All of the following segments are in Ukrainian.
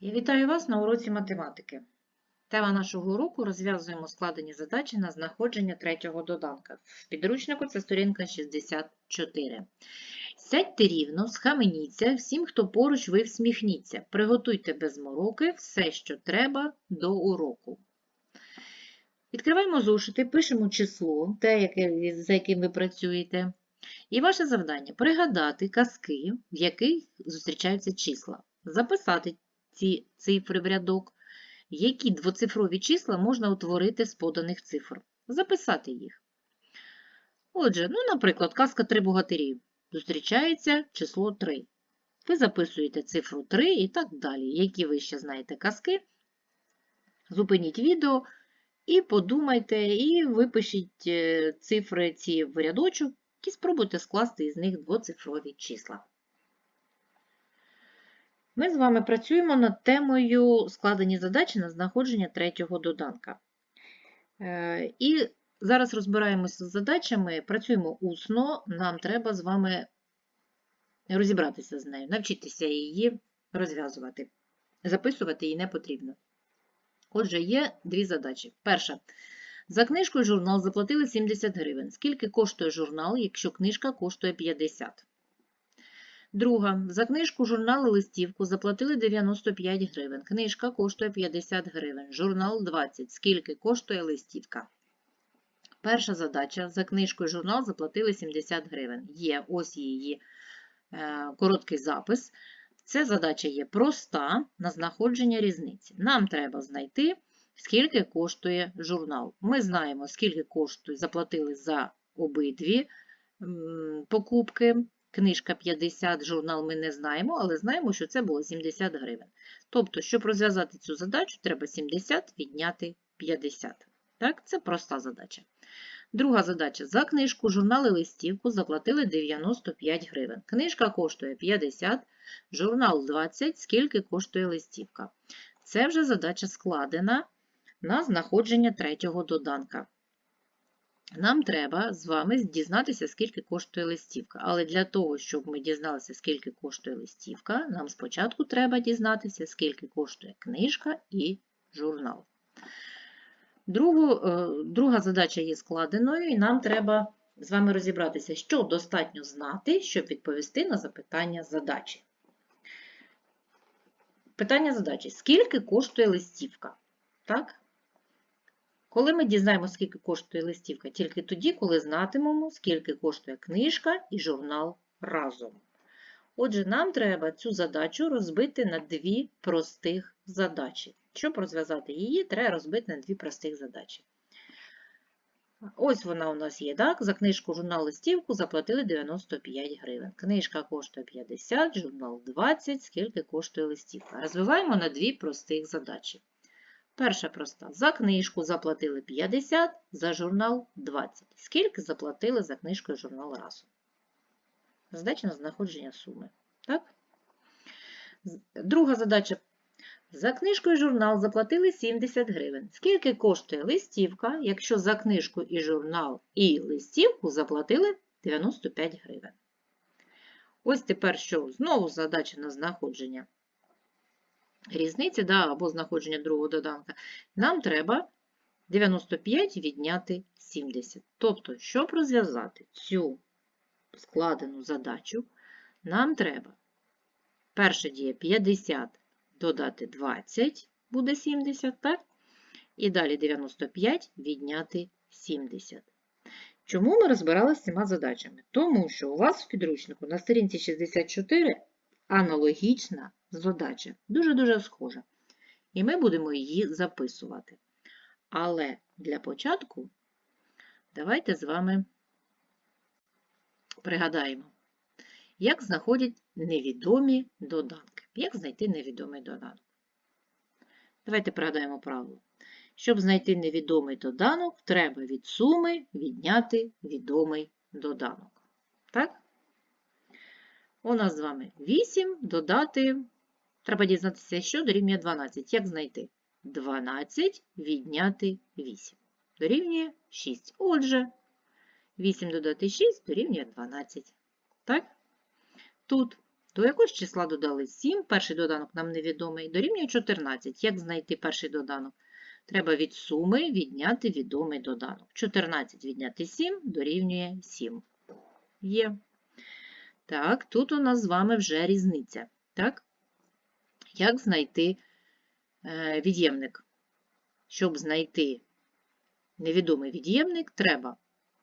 Я вітаю вас на уроці математики. Тема нашого уроку розв'язуємо складені задачі на знаходження третього доданка. В підручнику це сторінка 64. Сядьте рівно, схаменіться, всім, хто поруч, ви всміхніться. Приготуйте без мороки все, що треба до уроку. Відкриваємо зошити, пишемо число, те, за яким ви працюєте. І ваше завдання пригадати казки, в яких зустрічаються числа. Записати ці цифри в рядок, які двоцифрові числа можна утворити з поданих цифр. Записати їх. Отже, ну, наприклад, казка «Три богатирі». Зустрічається число 3. Ви записуєте цифру 3 і так далі. Які ви ще знаєте казки, зупиніть відео і подумайте, і випишіть е, цифри ці в рядочок і спробуйте скласти із них двоцифрові числа. Ми з вами працюємо над темою складені задачі на знаходження третього доданка. Е, І зараз розбираємося з задачами, працюємо усно, нам треба з вами розібратися з нею, навчитися її розв'язувати. Записувати її не потрібно. Отже, є дві задачі. Перша. За книжку і журнал заплатили 70 гривень. Скільки коштує журнал, якщо книжка коштує 50? Друга. За книжку, журнал і листівку заплатили 95 гривень. Книжка коштує 50 гривень. Журнал 20. Скільки коштує листівка? Перша задача. За книжку і журнал заплатили 70 гривень. Є ось її е, короткий запис. Ця задача є проста на знаходження різниці. Нам треба знайти, скільки коштує журнал. Ми знаємо, скільки коштує, заплатили за обидві покупки. Книжка 50, журнал ми не знаємо, але знаємо, що це було 70 гривень. Тобто, щоб розв'язати цю задачу, треба 70 відняти 50. Так, це проста задача. Друга задача. За книжку, журнал і листівку заплатили 95 гривень. Книжка коштує 50, журнал 20, скільки коштує листівка. Це вже задача складена на знаходження третього доданка. Нам треба з вами дізнатися, скільки коштує листівка. Але для того, щоб ми дізналися, скільки коштує листівка, нам спочатку треба дізнатися, скільки коштує книжка і журнал. Другу, е, друга задача є складеною, і нам треба з вами розібратися, що достатньо знати, щоб відповісти на запитання задачі. Питання задачі: скільки коштує листівка? Так? Коли ми дізнаємося, скільки коштує листівка, тільки тоді, коли знатимемо, скільки коштує книжка і журнал разом. Отже, нам треба цю задачу розбити на дві простих задачі. Щоб розв'язати її, треба розбити на дві простих задачі. Ось вона у нас є, так? За книжку журнал листівку заплатили 95 гривень. Книжка коштує 50, журнал 20, скільки коштує листівка. Розвиваємо на дві простих задачі. Перша проста. За книжку заплатили 50, за журнал 20. Скільки заплатили за книжку і журнал разом? Задача на знаходження суми. Так? Друга задача. За книжку і журнал заплатили 70 гривень. Скільки коштує листівка, якщо за книжку і журнал і листівку заплатили 95 гривень? Ось тепер що? Знову задача на знаходження різниці да, або знаходження другого доданка, нам треба 95 відняти 70. Тобто, щоб розв'язати цю складену задачу, нам треба перша дія 50 додати 20, буде 70, так? І далі 95 відняти 70. Чому ми розбиралися з цими задачами? Тому що у вас в підручнику на сторінці 64 аналогічна задача, дуже-дуже схожа. І ми будемо її записувати. Але для початку давайте з вами пригадаємо, як знаходять невідомі доданки. Як знайти невідомий доданок? Давайте пригадаємо правило. Щоб знайти невідомий доданок, треба від суми відняти відомий доданок. Так? У нас з вами 8 додати, треба дізнатися, що дорівнює 12. Як знайти? 12 відняти 8. Дорівнює 6. Отже, 8 додати 6 дорівнює 12. Так? Тут До якогось числа додали 7, перший доданок нам невідомий, дорівнює 14. Як знайти перший доданок? Треба від суми відняти відомий доданок. 14 відняти 7 дорівнює 7. Є. Так, тут у нас з вами вже різниця. Так? Як знайти е, від'ємник? Щоб знайти невідомий від'ємник, треба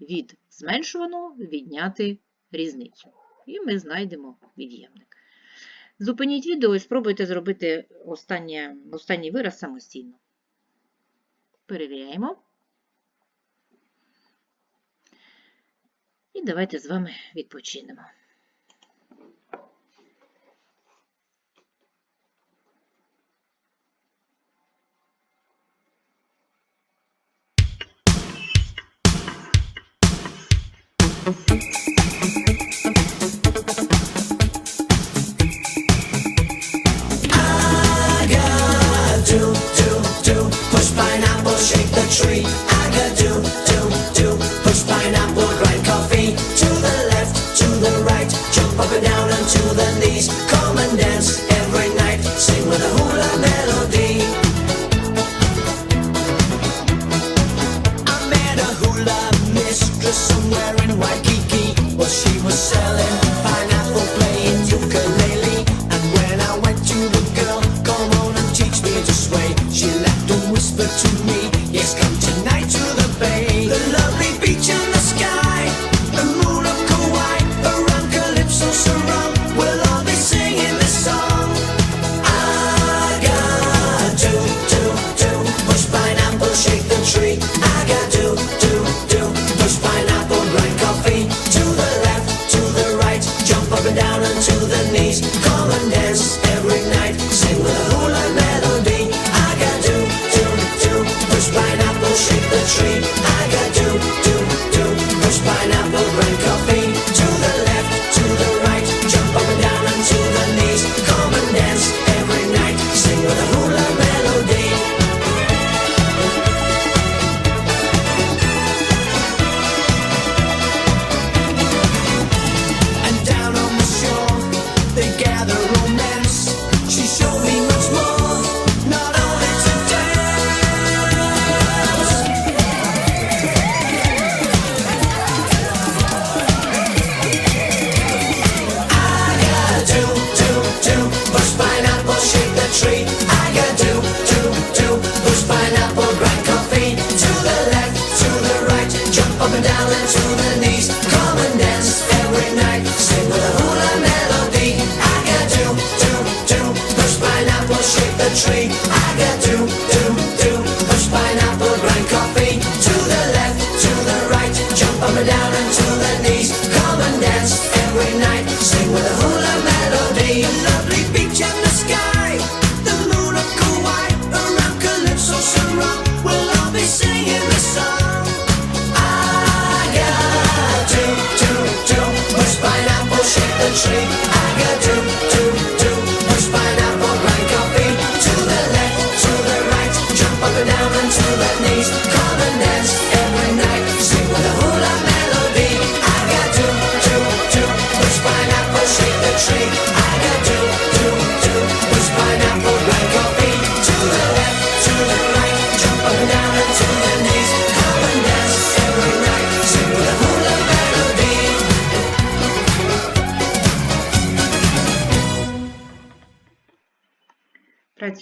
від зменшуваного відняти різницю. І ми знайдемо від'ємник. Зупиніть відео і спробуйте зробити останнє, останній вираз самостійно. Перевіряємо. І давайте з вами відпочинемо.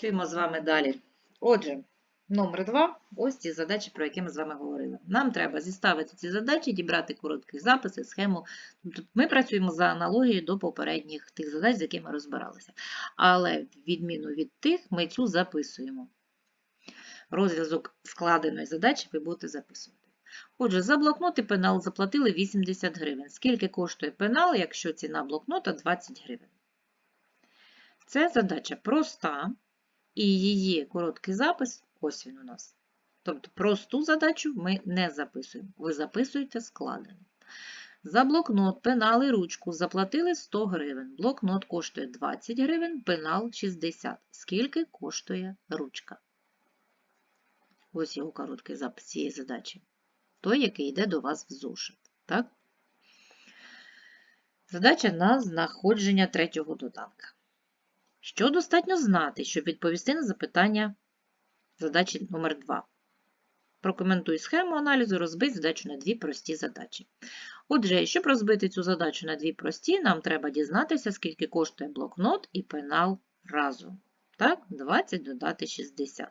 Працюємо з вами далі. Отже, номер 2 ось ці задачі, про які ми з вами говорили. Нам треба зіставити ці задачі, дібрати короткий запис і схему. Тобто Ми працюємо за аналогією до попередніх тих задач, з якими розбиралися. Але, відміну від тих, ми цю записуємо. Розв'язок складеної задачі ви будете записувати. Отже, за блокнот і пенал заплатили 80 гривень. Скільки коштує пенал, якщо ціна блокнота 20 гривень? Це задача проста, і її короткий запис ось він у нас. Тобто просту задачу ми не записуємо. Ви записуєте складену. За блокнот, пенал і ручку заплатили 100 гривень. Блокнот коштує 20 гривень, пенал 60. Скільки коштує ручка? Ось його короткий запис цієї задачі. Той, який йде до вас в зошит. Так? Задача на знаходження третього доданка. Що достатньо знати, щоб відповісти на запитання задачі номер 2 Прокоментуй схему аналізу, розбий задачу на дві прості задачі. Отже, щоб розбити цю задачу на дві прості, нам треба дізнатися, скільки коштує блокнот і пенал разом. Так, 20 додати 60.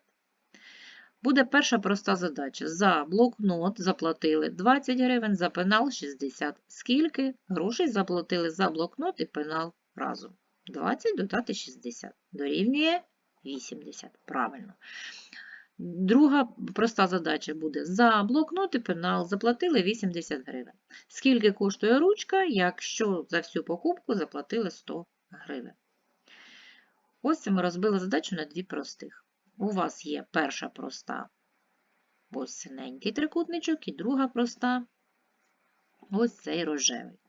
Буде перша проста задача. За блокнот заплатили 20 гривень, за пенал 60. Скільки грошей заплатили за блокнот і пенал разом? 20 додати 60. Дорівнює 80. Правильно. Друга проста задача буде за блокнот і пенал заплатили 80 гривень. Скільки коштує ручка, якщо за всю покупку заплатили 100 гривень? Ось це ми розбили задачу на дві простих. У вас є перша проста, ось синенький трикутничок, і друга проста, ось цей рожевий.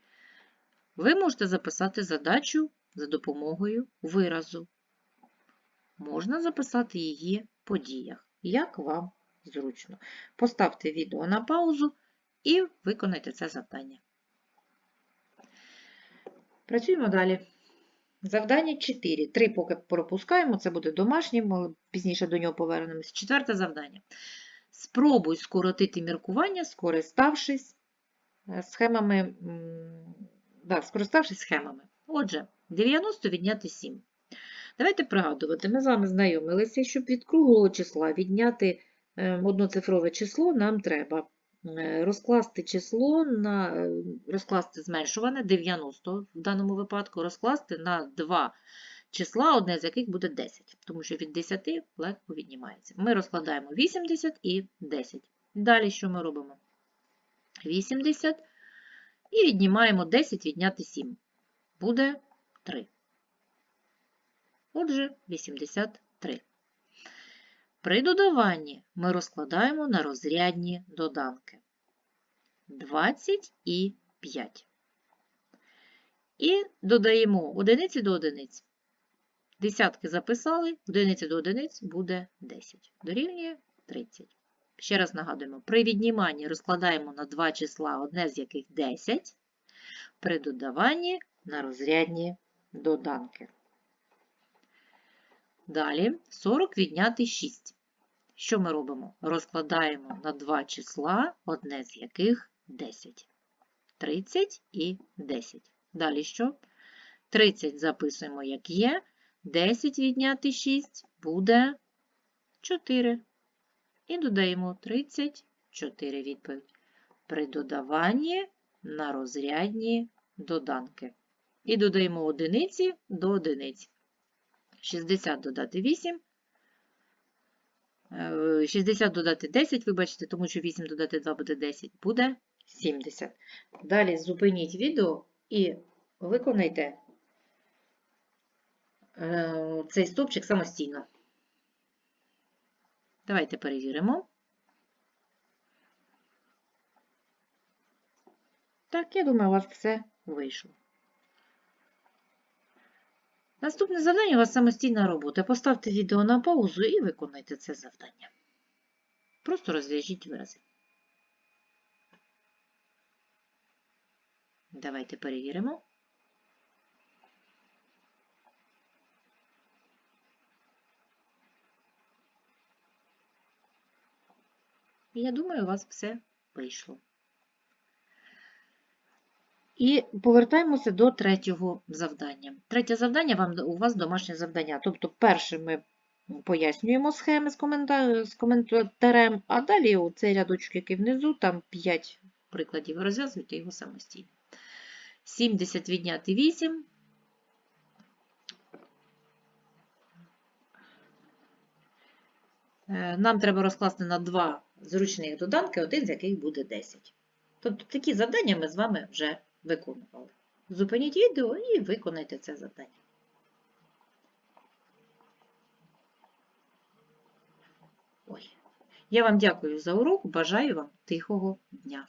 Ви можете записати задачу за допомогою виразу. Можна записати її по діях, як вам зручно. Поставте відео на паузу і виконайте це завдання. Працюємо далі. Завдання 4. Три поки пропускаємо, це буде домашнім, ми пізніше до нього повернемось. Четверте завдання. Спробуй скоротити міркування, скориставшись е, схемами, да, скориставшись схемами. Отже, 90 відняти 7. Давайте пригадувати, ми з вами знайомилися, щоб від круглого числа відняти е, одноцифрове число, нам треба е, розкласти число на е, розкласти зменшуване 90 в даному випадку, розкласти на два числа, одне з яких буде 10, тому що від 10 легко віднімається. Ми розкладаємо 80 і 10. Далі що ми робимо? 80 і віднімаємо 10 відняти 7. Буде 3. Отже, 83. При додаванні ми розкладаємо на розрядні доданки 20 і 5. І додаємо одиниці до одиниць. Десятки записали, одиниці до одиниць буде 10. Дорівнює 30. Ще раз нагадуємо, при відніманні розкладаємо на два числа, одне з яких 10, при додаванні на розрядні доданки. Далі 40 відняти 6. Що ми робимо? Розкладаємо на два числа, одне з яких 10. 30 і 10. Далі що? 30 записуємо, як є. 10 відняти 6 буде 4. І додаємо 34 відповідь. При додаванні на розрядні доданки. І додаємо одиниці до одиниць. 60 додати 8. е, 60 додати 10, вибачте, тому що 8 додати 2 буде 10, буде 70. Далі зупиніть відео і виконайте е, цей стовпчик самостійно. Давайте перевіримо. Так, я думаю, у вас все вийшло. Наступне завдання у вас самостійна робота. Поставте відео на паузу і виконайте це завдання. Просто розв'яжіть вирази. Давайте перевіримо. Я думаю, у вас все вийшло. І повертаємося до третього завдання. Третє завдання вам у вас домашнє завдання. Тобто, перше ми пояснюємо схеми з, комента... з коментарем, а далі цей рядочок, який внизу, там 5 прикладів, ви розв'язуєте його самостійно. 70 відняти 8. Е, Нам треба розкласти на два зручних доданки, один з яких буде 10. Тобто такі завдання ми з вами вже виконували. Зупиніть відео і виконайте це завдання. Ой. Я вам дякую за урок, бажаю вам тихого дня.